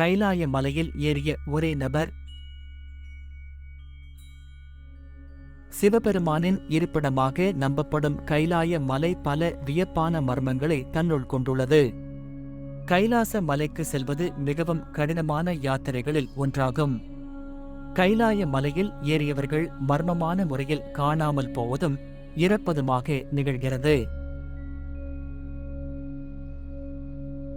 கைலாய மலையில் ஏறிய ஒரே நபர். சிவபெருமானின் இருப்பிடமாக நம்பப்படும் கைலாய மலை பல வியப்பான மர்மங்களை தன்னுள் கொண்டுள்ளது. கைலாச மலைக்கு செல்வது மிகவும் கடினமான யாத்திரைகளில் ஒன்றாகும். கைலாய மலையில் ஏறியவர்கள் மர்மமான முறையில் காணாமல் போவதும் இறப்பதுமாக நிகழ்கிறது.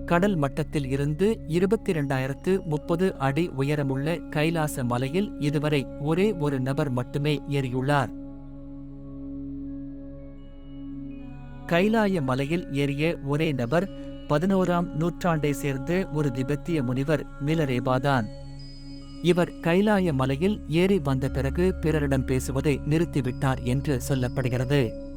கடல் மட்டத்தில் இருந்து இருபத்தி இரண்டாயிரத்து முப்பது அடி உயரமுள்ள கைலாச மலையில் இதுவரை ஒரே ஒரு நபர் மட்டுமே ஏறியுள்ளார். கைலாய மலையில் ஏறிய ஒரே நபர் பதினோராம் நூற்றாண்டை சேர்ந்த ஒரு திபெத்திய முனிவர் மிலரேபாதான் இவர் கைலாய மலையில் ஏறி வந்த பிறகு பிறரிடம் பேசுவதை நிறுத்திவிட்டார் என்று சொல்லப்படுகிறது.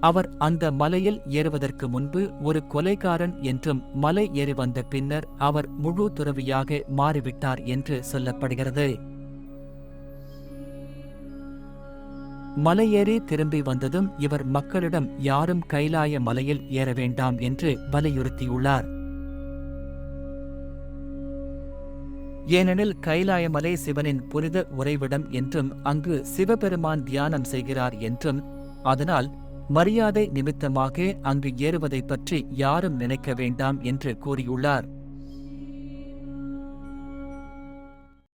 அவர் அந்த மலையில் ஏறுவதற்கு முன்பு ஒரு கொலைகாரன் என்றும் மலை ஏறி வந்த பின்னர் அவர் முழு துறவியாக மாறிவிட்டார் என்று சொல்லப்படுகிறது. மலையேறி திரும்பி வந்ததும் இவர் மக்களிடம் யாரும் கைலாய மலையில் ஏற வேண்டாம் என்று வலியுறுத்தியுள்ளார். ஏனெனில் கைலாயமலை சிவனின் புனித உறைவிடம் என்றும் அங்கு சிவபெருமான் தியானம் செய்கிறார் என்றும் அதனால் மரியாதை நிமித்தமாக அங்கு ஏறுவதை பற்றி யாரும் நினைக்க வேண்டாம் என்று கூறியுள்ளார்.